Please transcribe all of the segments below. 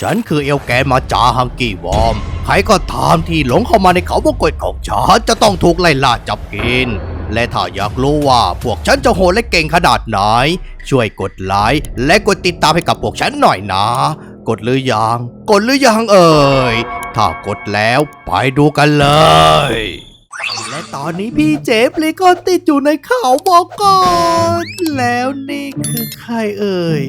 ฉันคือเอลแกนมาจาฮังกี้วอม ใครก็ตามที่หลงเข้ามาในเขาวงกตของฉันจะต้องถูกไล่ล่าจับกิน และถ้าอยากรู้ว่าพวกฉันจะโหดและเก่งขนาดไหน ช่วยกดไลค์และกดติดตามให้กับพวกฉันหน่อยนะ กดหรือยัง กดหรือยังเอ่ย ถ้ากดแล้วไปดูกันเลย และตอนนี้พี่เจฟลีก็ติดอยู่ในเขาบอกก่อนแล้วนี่คือใครเอ่ย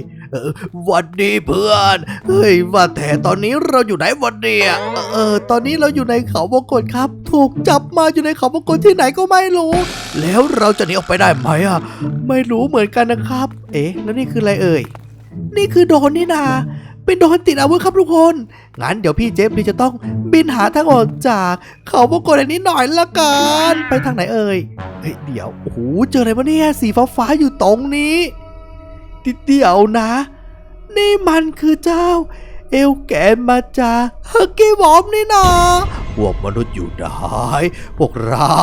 วันดีเพื่อน เฮ้ยว่าแต่ตอนนี้เราอยู่ไหนวันเดียเออ ตอนนี้เราอยู่ในเขาวงกตครับ ถูกจับมาอยู่ในเขาวงกตที่ไหนก็ไม่รู้ แล้วเราจะหนีออกไปได้ไหมอะ ไม่รู้เหมือนกันนะครับ เอ๊ะ แล้วนี่คืออะไรเอ่ย นี่คือโดนนี่นาเป็นโดนติดอาวุธครับทุกคน งั้นเดี๋ยวพี่เจฟลีจะต้องบินหาทางออกจากเขาวงกตอันนี้หน่อยละกัน ไปทางไหนเอ่ย เฮ้ยเดี๋ยว โอ้โห เจออะไรวะเนี่ย สีฟ้าๆอยู่ตรงนี้ เดี๋ยวนะ นี่มันคือเจ้า เอลแกนมาจากฮักกี้วอมนี่นาพวกมนุษย์อยู่ได้พวกเรา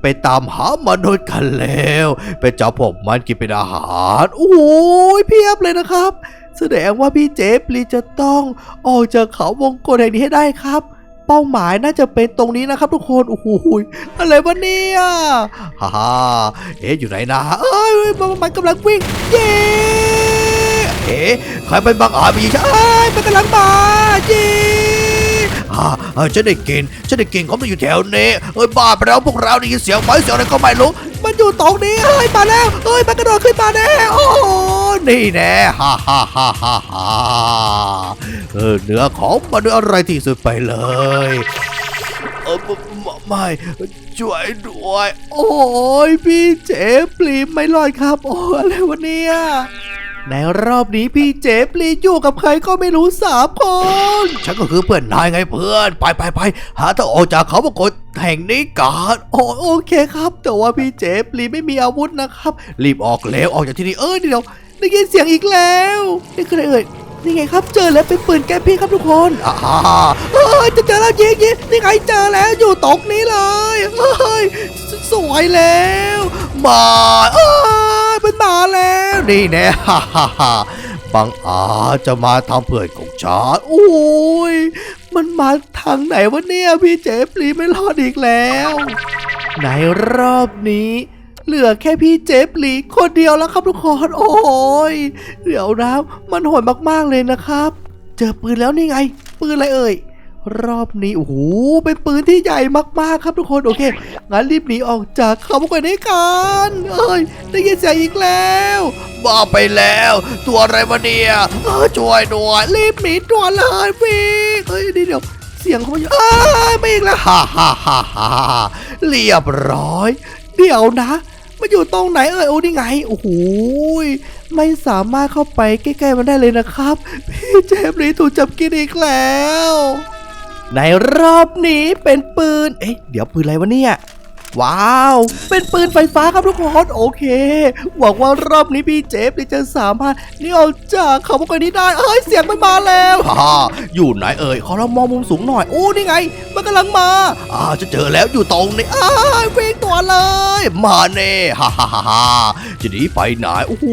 ไปตามหามนุษย์กันแล้ว ไปจับพวกมันกินเป็นอาหาร โอ้ยเพียบเลยนะครับ แสดงว่าพี่เจฟลีจะต้องออกจากเขาวงกตแห่งนี้ให้ได้ครับ เป้าหมายน่าจะเป็นตรงนี้นะครับทุกคนโอ้โหอะไรวะเนี่ยฮ่าฮ่าเอ๊ะอยู่ไหนนะเอ้ยมันมันกำลังวิ่งเย้เอ๊ะใครเป็นบังอาจมายิงฉันเอ้ยมันกำลังมาจีอ่าเอ้ฉันได้กินฉันได้กินเขาไม่อยู่แถวนี้เอ้ยบ้าไปแล้วพวกเราได้ยินเสียงไหมเสียงอะไรก็ไม่รู้ มันอยู่ตรงนี้เอ้ยมาแล้วเอ้ยมันกระโดดขึ้นมาแน่โอ้โหนี่แน่ฮ่าฮ่าฮ่าฮ่าฮ่าเออเนื้อของมันด้วยอะไรที่สุดไปเลยเออไม่ไม่ช่วยด้วย โอ้ยพี่เจฟลีไม่รอดครับ โอ้อะไรวะเนี่ย ในรอบนี้พี่เจฟลีอยู่กับใครก็ไม่รู้สามคน ฉันก็คือเพื่อนนายไงเพื่อน ไปไปไปหาทางออกจากเขาปรากฏแห่งนี้กันโอโอเคครับ แต่ว่าพี่เจฟลีไม่มีอาวุธนะครับ รีบออกแล้วออกจากที่นี่เออเดี๋ยวได้ยินเสียงอีกแล้วนี่คืออะไรเอ่ยนี่ไงครับเจอแล้วเป็นปืนแก๊ปพี่ครับทุกคนอ่าเออจะเจอแล้วยิงยิงนี่ไงเจอแล้วอยู่ตรงนี้เลยเฮ้ยสวยแล้วมาเอ้ย เป็นมาแล้วนี่แน่ฮ่าฮ่าฮ่าบังอาจจะมาทำเพื่อนของฉันโอ้ยมันมาทางไหนวะเนี่ยพี่เจฟลีไม่รอดอีกแล้ว ในรอบนี้เหลือแค่พี่เจฟลีคนเดียวแล้วครับทุกคนโอ้ยเดี๋ยวนะมันโหดมากๆเลยนะครับ เจอปืนแล้วนี่ไง ปืนอะไรเอ่ย รอบนี้โอ้โหเป็นปืนที่ใหญ่มากๆครับทุกคนโอเคงั้นรีบหนีออกจากเขาพวกนี้กันเอ้ยได้ยินเสียงอีกแล้วบ้าไปแล้ว ตัวอะไรวะเนี่ยเออช่วยด้วยรีบหนีตัวเลยพี่เฮ้ยเดี๋ยวเสียงเขาอยู่เอ้ยไม่อีกแล้วฮ่าฮ่าฮ่าฮ่าเรียบร้อย เดี๋ยวนะมันอยู่ตรงไหนเอ่ยโอ้นี่ไงโอ้โหไม่สามารถเข้าไปใกล้ๆมันได้เลยนะครับ พี่เจมส์ลีถูกจับกินอีกแล้ว ในรอบนี้เป็นปืน เอ๊ะเดี๋ยวปืนอะไรวะเนี่ย ว้าว เป็นปืนไฟฟ้าครับทุกคนโอเค หวังว่ารอบนี้พี่เจฟจะสามารถนี่ออกจากเขาพวกนี้ได้ เอ้ยเสียงมันมาแล้วฮ่าอยู่ไหนเอ่ยขอเรามองมุมสูงหน่อย โอ้นี่ไง มันกำลังมา อ่าจะเจอแล้วอยู่ตรงนี้อ้าวิ่งตัวเลย มาเน่ฮ่าฮ่าฮ่าฮ่าจะหนีไปไหนโอ้โห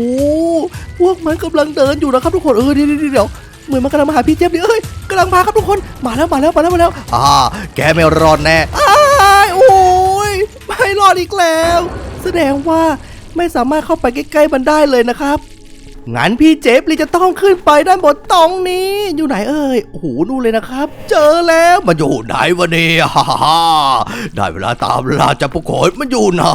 พวกมันกำลังเดินอยู่นะครับทุกคนเออเดี๋ยวเดี๋ยว เดี๋ยวเหมือนมันกำลังมาหาพี่เจฟเลยเอ้ยกำลังมาครับทุกคนมาแล้วมาแล้วมาแล้วมาแล้วอ่าแกไม่รอดแน่อ้ายโอ้ยไม่รอดอีกแล้ว แสดงว่าไม่สามารถเข้าไปใกล้ๆมันได้เลยนะครับงั้นพี่เจฟลีจะต้องขึ้นไปด้านบนตรงนี้ อยู่ไหนเอ่ยโอ้โหนู่นเลยนะครับ เจอแล้วมันอยู่ไหนวะเนี่ยฮ่าฮ่าฮ่าได้เวลาตามล่าจับพวกโขนมันอยู่ไหน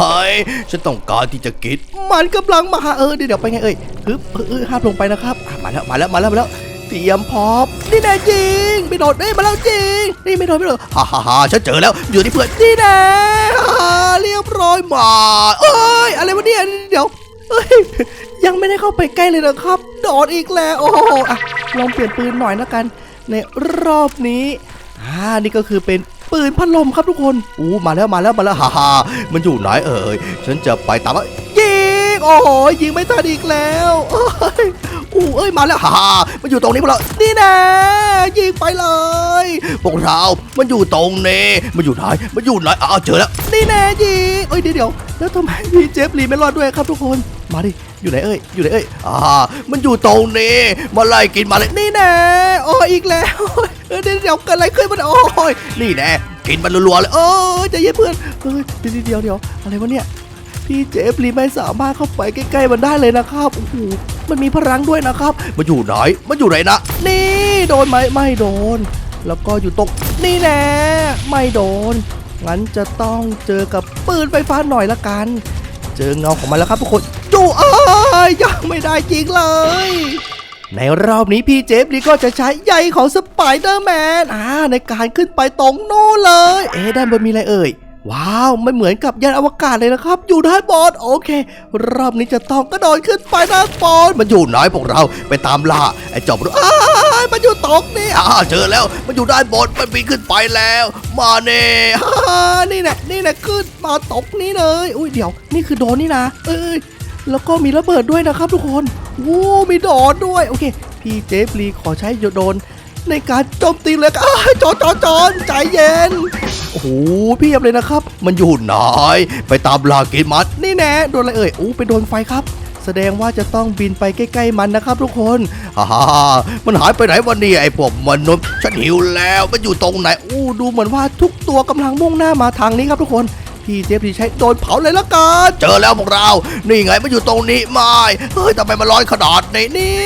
ฉันต้องการที่จะกินมันกำลังมาหาเออเดี๋ยวเดี๋ยวไปไงเอ่ยฮึบเออเออห้ามลงไปนะครับอะมาแล้วมาแล้วมาแล้วมาแล้ว เตรียมพร้อมนี่แน่จริงไม่โดดเอ้มาแล้วจริง นี่ไม่โดดไม่โดดฮ่าฮ่าฮ่าฉันเจอแล้วอยู่ที่เพื่อนนี่แน่เรียบร้อยมาเอ้ยอะไรวะเนี่ยเดี๋ยวเอ้ยยังไม่ได้เข้าไปใกล้เลยนะครับ โดดอีกแล้วโอ้โหอะลองเปลี่ยนปืนหน่อยนะกัน ในรอบนี้อ่านี่ก็คือเป็นปืนพัดลมครับทุกคนอู้มาแล้วมาแล้วมาแล้วฮ่าฮ่ามันอยู่ไหนเอ่ยฉันจะไปตามว่ายิงโอ้โหยิงไม่ทันอีกแล้ว อู้เอ้ยมาแล้วฮ่าฮ่ามันอยู่ตรงนี้พวกเรานี่แน่ยิงไปเลยพวกเรา มันอยู่ตรงนี้มันอยู่ไหนมันอยู่ไหนอ้าวเจอแล้วนี่แน่ยิงเอ้ยเดี๋ยวเดี๋ยวแล้วทำไมพี่เจฟลีไม่รอดด้วยครับทุกคนมาดิอยู่ไหนเอ้ยอยู่ไหนเอ้ยอ่ามันอยู่ตรงนี้มาไล่กินมาเลยนี่แน่โอ้ยอีกแล้วเออเดี๋ยวเดี๋ยวเกิดอะไรขึ้นมันโอ้ยนี่แน่กินมันรัวๆเลยโอ้ยใจเย็นเพื่อนเฮ้ยเดี๋ยวเดี๋ยวอะไรวะเนี่ย พี่เจฟลีไม่สามารถเข้าไปใกล้ๆมันได้เลยนะครับโอ้โหมันมีพลังด้วยนะครับ มันอยู่ไหน มันอยู่ไหนนะ นี่โดนไหมไม่โดน แล้วก็อยู่ตรงนี่แน่ไม่โดน งั้นจะต้องเจอกับปืนไฟฟ้าหน่อยละกัน เจอเงาของมันแล้วครับทุกคนจูเอ้ยยังไม่ได้จริงเลย ในรอบนี้พี่เจฟลีก็จะใช้ใยของสไปเดอร์แมนอ่าในการขึ้นไปตรงโน้นเลย เอ๊ะด้านบนมีอะไรเอ่ย ว้าวไม่เหมือนกับยานอวกาศเลยนะครับ อยู่ด้านบนโอเค รอบนี้จะต้องกระโดดขึ้นไปด้านบนมันอยู่ไหนพวกเราไปตามล่าไอ้จอบรู้อ้ามันอยู่ตรงนี้อ่าเจอแล้ว มันอยู่ด้านบนมันบินขึ้นไปแล้ว มาเน่ฮ่านี่แหละนี่แหละขึ้นมาตกนี้เลย อุ้ยเดี๋ยว นี่คือโดนนี่นะ เอ้ยแล้วก็มีระเบิดด้วยนะครับทุกคนโอ้มีโดนด้วยโอเค พี่เจฟลีขอใช้โยโดนในการโจมตีเลยอ้าจอนจอนจอนใจเย็น โอ้โหเพียบเลยนะครับ มันอยู่ไหนไปตามลากินมันนี่แน่โดนอะไรเอ่ยโอ้ไปโดนไฟครับ แสดงว่าจะต้องบินไปใกล้ๆมันนะครับ ทุกคนฮ่าฮมันหายไปไหนวันนี้ไอ้พวกมนุษย์ฉันหิวแล้วมันอยู่ตรงไหนอู้ดูเหมือนว่าทุกตัวกำลังมุ่งหน้ามาทางนี้ครับทุกคนพี่เจฟดีใช้โดนเผาเลยละกันเจอแล้วพวกเรา นี่ไงมันอยู่ตรงนี้ไม่เฮ้ยทำไมมันร้อนขนาดนี้นี่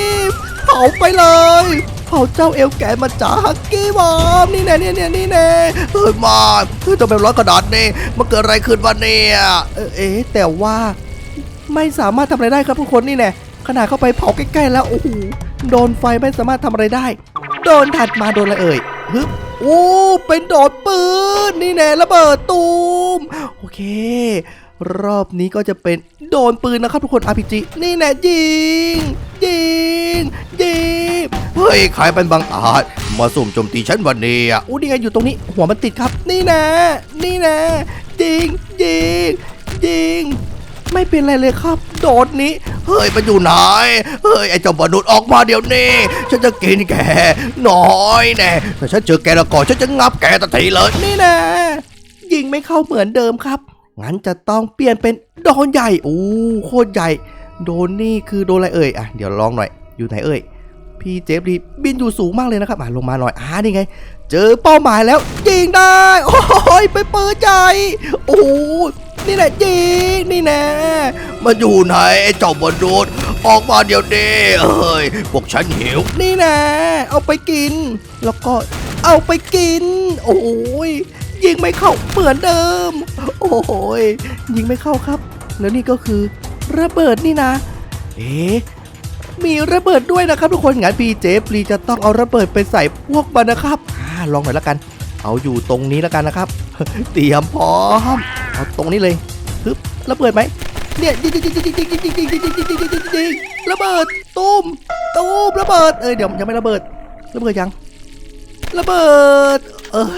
เผาไปเลย เผาเจ้าเอลแกมาจากฮักกี้บอมนี่แน่นี่แน่นี่แน่เฮ้ยมาเฮ้ยทำไมร้อนขนาดนี้มันเกิดอะไรขึ้นวะเนี่ยเออเอ๊ะแต่ว่าไม่สามารถทำอะไรได้ครับทุกคนนี่แน่ขนาดเข้าไปเผาใกล้ๆแล้วโอ้โหโดนไฟไม่สามารถทำอะไรได้ โดนถัดมาโดนอะไรเอ่ยฮึบโอ้เป็นโดดปืนนี่แน่ระเบิดตูมโอเค รอบนี้ก็จะเป็นโดนปืนนะครับทุกคน RPG นี่แน่ยิงยิงยิง เฮ้ยใครเป็นบางอาจมาสุ่มโจมตีฉันวันนี้อะอู้นี่ไงอยู่ตรงนี้หัวมันติดครับ นี่น่นี่แน่ยิงยิงยิงไม่เป็นไรเลยครับ โดดนี้ เฮ้ยมันอยู่ไหน เฮ้ยไอ้เจ้ามนุษย์ออกมาเดี๋ยวนี้ ฉันจะกินแกน้อยแน่แต่ฉันเจอแกแล้วก่อนฉันจะงับแกทันทีเลยนี่น่ยิงไม่เข้าเหมือนเดิมครับ งั้นจะต้องเปลี่ยนเป็นโดนใหญ่โอ้โคตรใหญ่ โดนนี่คือโดนอะไรเอ่ยอะเดี๋ยวลองหน่อยอยู่ไหนเอ่ย พี่เจฟรีบินอยู่สูงมากเลยนะครับอะลงมาหน่อยอ่านี่ไง เจอเป้าหมายแล้วยิงได้ โอ้ยไปเปิดใจ โอ้นี่แหละยิงนี่แน่มันอยู่ไหนไอ้เจ้ามนุษย์ออกมาเดี๋ยวนี้เอ้ยพวกฉันหิว นี่แน่เอาไปกิน แล้วก็เอาไปกิน โอ้ยยิงไม่เข้าเหมือนเดิม โอ้ยยิงไม่เข้าครับ แล้วนี่ก็คือระเบิดนี่นะ เอ๊ะ มีระเบิดด้วยนะครับทุกคนงั้นพี่เจฟรีจะต้องเอาระเบิดไปใส่พวกมันนะครับอ่าลองหน่อยล้วกัน เอาอยู่ตรงนี้ล้วกันนะครับ เตรียมพร้อม เอาตรงนี้เลยฮึบระเบิดไหมเนี่ยยิงยิงยิงยิงยิงยิงยิงยิงยิงยิงยิงยิงยิงยิงระเบิดตุ้มตุ้มระเบิดเอ้ยเดี๋ยวยังไม่ระเบิด ระเบิดยัง ระเบิด เออ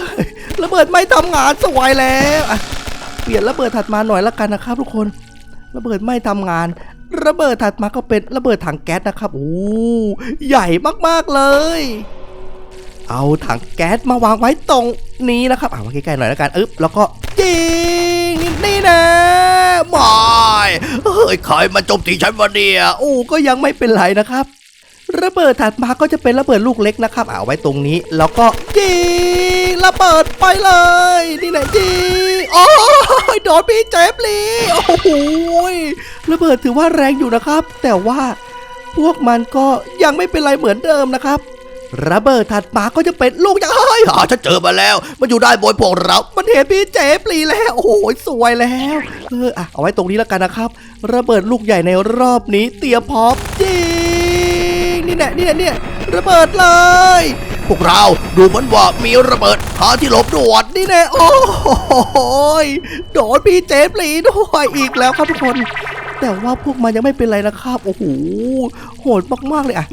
ระเบิดไม่ทำงานสวยแล้วเปลี่ยนระเบิดถัดมาหน่อยละกันนะครับทุกคน ระเบิดไม่ทำงาน ระเบิดถัดมาก็เป็นระเบิดถังแก๊สนะครับโอ้ใหญ่มากๆเลย เอาถังแก๊สมาวางไว้ตรงนี้นะครับเอามาใกล้ๆหน่อยแล้วกันอึ๊บแล้วก็ยิงนี่นะไม่เฮ้ยใครมาจมตีฉันวะเนี่ยโอ้ก็ยังไม่เป็นไรนะครับ ระเบิดถัดมาก็จะเป็นระเบิดลูกเล็กนะครับเอาไว้ตรงนี้ แล้วก็ยิงระเบิดไปเลย นี่แหละยิงโอ้ยโดนพี่เจฟลีโอ้โหระเบิดถือว่าแรงอยู่นะครับ แต่ว่าพวกมันก็ยังไม่เป็นไรเหมือนเดิมนะครับระเบิดถัดมาก็จะเป็นลูกยักษ์เฮ้ยหาฉันเจอมาแล้ว มันอยู่ได้บนพวกเรา มันเห็นพี่เจฟลีแล้ว โอ้โห สวยแล้ว เอออะเอาไว้ตรงนี้แล้วกันนะครับ ระเบิดลูกใหญ่ในรอบนี้ เตรียมพร้อมยิง นี่แหละนี่แหละเนี่ยระเบิดเลย พวกเราดูเหมือนว่ามีระเบิดหาที่หลบด่วนนี่แน่โอ้โหยโดนพี่เจฟลีด้วยอีกแล้วครับทุกคน แต่ว่าพวกมันยังไม่เป็นไรนะครับโอ้โหโหดมากๆเลยอะ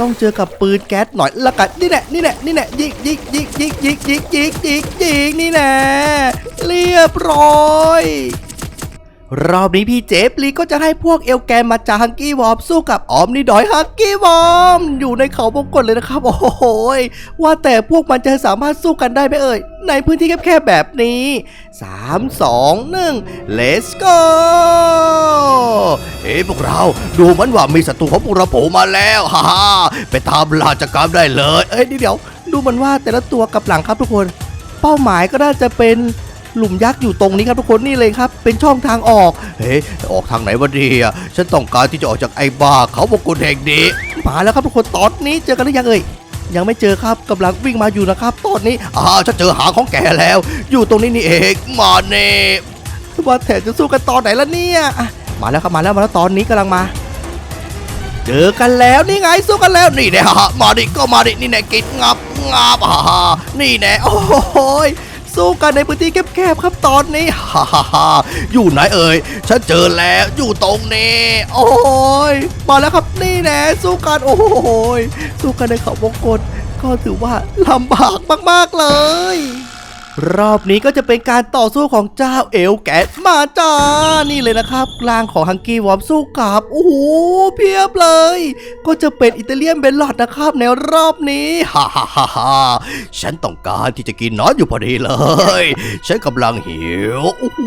ต้องเจอกับปืนแก๊สหน่อยละกันนี่แหละนี่แหละนี่แหละยิงยิงยิงยิงยิงยิงยิงยิงยิงนี่แหละเรียบร้อย รอบนี้พี่เจฟลีก็จะให้พวกเอลแกนมาจาฮังกี้วอมสู้กับออมนิดอยฮังกี้วอมอยู่ในเขาวงกตเลยนะครับ โอ้โหว่าแต่พวกมันจะสามารถสู้กันได้ไหมเอ่ย ในพื้นที่แคบๆแบบนี้ 3 2 1 let's go เฮ้พวกเราดูมือนว่ามีศัตรูของพวกเราโผล่มาแล้วฮ่าฮ่าไปตามราชการได้เลย เอ้ยเดี๋ยว ดูมือนว่าแต่ละตัวกับหลังครับทุกคน เป้าหมายก็น่าจะเป็น หลุมยักษ์อยู่ตรงนี้ครับทุกคนนี่เลยครับ เป็นช่องทางออกเฮ้ยออกทางไหนวะดีอะฉันต้องการที่จะออกจากไอ้บ้าเขาบงกุฎแห่งนี้มาแล้วครับทุกคนตอนนี้เจอกันหรือยังเอ่ยยังไม่เจอครับกำลังวิ่งมาอยู่นะครับตอนนี้อ้าวฉันเจอหางของแกแล้ว อยู่ตรงนี้นี่เองมาเน่ว่าแถจะสู้กันตอนไหนล่ะเนี่ยมาแล้วครับมาแล้วมาแล้วตอนนี้กำลังมาเจอกันแล้วนี่ไงสู้กันแล้วนี่แน่ฮะมาดิก็มาดินี่แน่กิดงับงับฮ่าฮ่านี่แน่โอ้โหย สู้กันในพื้นที่แคบๆครับตอนนี้ฮ่าฮ่าฮ่าอยู่ไหนเอ่ยฉันเจอแล้วอยู่ตรงนี้ โอ้ยมาแล้วครับนี่แน่สู้กันโอ้ยสู้กันในเขาวงกตก็ถือว่าลำบากมากๆเลย รอบนี้ก็จะเป็นการต่อสู้ของเจ้าเอลแกตมาจ้า นี่เลยนะครับกลางของฮังกี้วอมสู้กับโอ้โหเพียบเลย ก็จะเป็นอิตาเลียนเบลลอดนะครับในรอบนี้ฮ่าฮ่าฮ่าฮ่าฉันต้องการที่จะกินนอนอยู่พอดีเลย ฉันกำลังหิวโอ้โห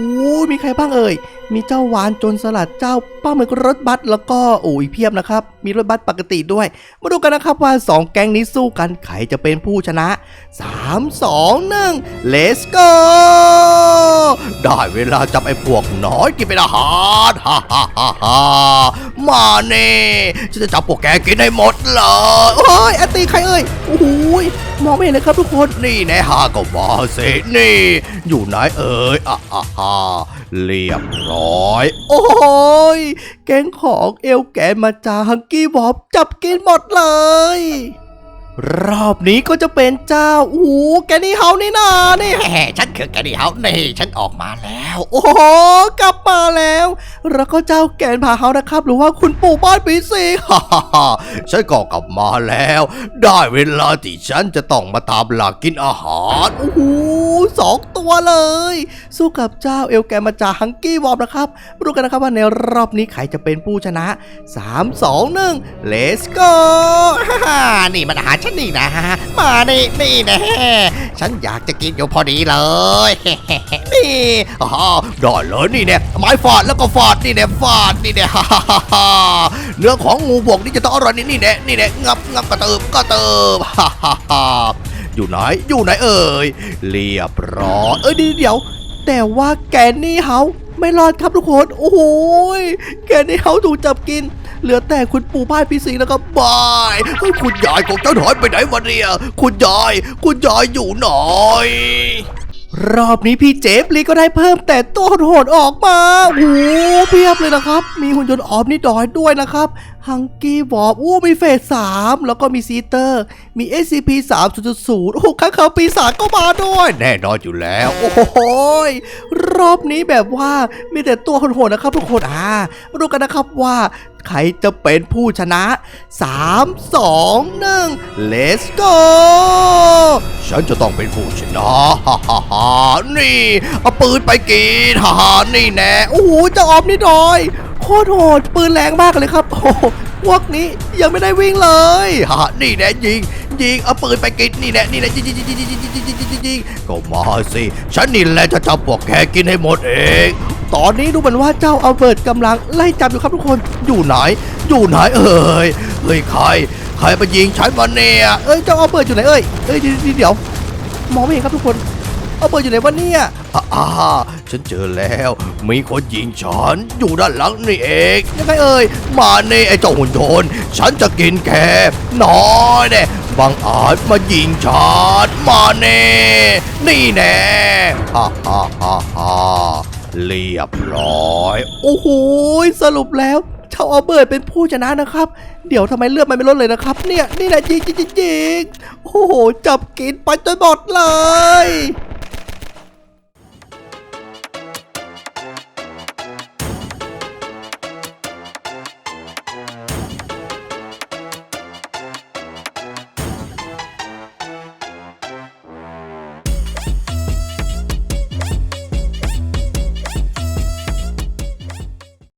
มีใครบ้างเอ่ยมีเจ้าวานจนสลัดเจ้าป้าหมึกรถบัสแล้วก็โอ้ยเพียบนะครับมีรถบัสปกติด้วย มาดูกันนะครับว่าสองแก๊งนี้สู้กันใครจะเป็นผู้ชนะ 3 2 1 let's go ได้เวลาจับไอ้พวกน้อยกินเป็นอาหารฮ่าฮ่าฮ่าฮ่ามาเน่ฉันจะจับพวกแกกินให้หมดเลยโอ้ยแอตีใครเอ่ยโอ้ย มองไม่เห็นเลยครับทุกคนนี่แนะฮาก็มาสินี่ อยู่ไหนเอ่ยอะอะฮ่าเรียบร้อย โอ้ยแกงของเอลแกนมาจาฮังกี้บอบจับกินหมดเลย รอบนี้ก็จะเป็นเจ้าโอ้โหแกนี่เฮานี่นานี่แหมฉันคือแกนี่เฮานี่ฉันออกมาแล้ว โอ้โหกลับมาแล้ว แล้วก็เจ้าแกนพาเฮานะครับ หรือว่าคุณปู่บ้านปีซีฮ่าฮ่าฮ่าฉันก็กลับมาแล้ว ได้เวลาที่ฉันจะต้องมาตามหลักกินอาหารโอ้โหสองตัวเลย สู้กับเจ้าเอลแกมาจากฮังกี้วอมนะครับมาดูกันนะครับว่าในรอบนี้ใครจะเป็นผู้ชนะ 3 2 1 let's go ฮ่าฮ่านี่มันอาหารฉันนี่นะ มานี่นี่แนะฉันอยากจะกินอยู่พอดีเลย นี่อ่าได้เลยนี่เนี่ยไม้ฟาดแล้วก็ฟาดนี่เนี่ยฟาดนี่เนี่ยฮ่าฮ่าฮ่าเนื้อของงูบวกนี่จะต้องอร่อยนี่นี่เนี่ยนี่เนี่ยงับงับกระเติบกระเติบฮ่าฮ่าฮ่าอยู่ไหนอยู่ไหนเอ่ยเรียบร้อยเอ้ยเดี๋ยวเดี๋ยว แต่ว่าแกนนี่เฮาไม่รอดครับทุกคน โอ้โหยแกนนี่เฮาถูกจับกิน เหลือแต่คุณปู่พ่ายปีสีแล้วก็บายเฮ้ยคุณยายของเจ้าหอยไปไหนวะเนี่ยคุณยาย คุณยายอยู่ไหน รอบนี้พี่เจฟลีก็ได้เพิ่มแต่ตัวโหดออกมาโอ้โหเพียบเลยนะครับ มีหุ่นยนต์ออมนี่ดอยด้วยนะครับฮังกี้วอบอู้มีเฟสสามแล้วก็มีซีเตอร์ มี SCP 3 0 0โอ้ข้างเขาปีศาจก็มาด้วย แน่นอนอยู่แล้ว โอ้โหยรอบนี้แบบว่ามีแต่ตัวโหดๆนะครับทุกคนอ่ามาดูกันนะครับว่าใครจะเป็นผู้ชนะ 3 2 1 let's go ฉันจะต้องเป็นผู้ชนะฮ่าฮ่าฮ่านี่ เอาปืนไปกินฮ่าฮ่านี่แน่โอ้โหจะออมนี่อยโคตรโหดปืนแรงมากเลยครับโอ้พวกนี้ยังไม่ได้วิ่งเลยฮ่านี่แน่ยิงยิงเอาปืนไปกินนี่แน่นี่แน่ยิงยิงยิงยิงยิงยิงยิงยิงยิงยิงก็มาสิฉันนี่แหละจะจับพวกแกกินให้หมดเองตอนนี้ดูเหมือนว่าเจ้าอัลเบิร์ตกำลังไล่จับอยู่ครับทุกคนอยู่ไหน อยู่ไหนเอ่ยเฮ้ยใคร ใครมายิงฉันมาเนี่ย เอ้ยเจ้าอัลเบิร์ตอยู่ไหนเอ้ยเอ้ยเดี๋ยวเดี๋ยวมองไม่เห็นครับทุกคน เอาเบิร์ตอยู่ไหนวะเนี่ยอ่าฉันเจอแล้ว มีคนยิงฉันอยู่ด้านหลังนี่เองยังไงเอ่ย มาเนี่ไอ้เจ้าหุ่นยนต์ฉันจะกินแกน้อยเนี่ยบังอาจมายิงฉันมาเน่นี่แน่ฮ่าฮ่าฮ่าฮ่าเรียบร้อย โอ้โหสรุปแล้ว เจ้าอัลเบิร์ตเป็นผู้ชนะนะครับ เดี๋ยวทำไมเลือดมันไม่ลดเลยนะครับ เนี่ยนี่แหละจริงจริงจริงโอ้โหจับกินไปจนหมดเลย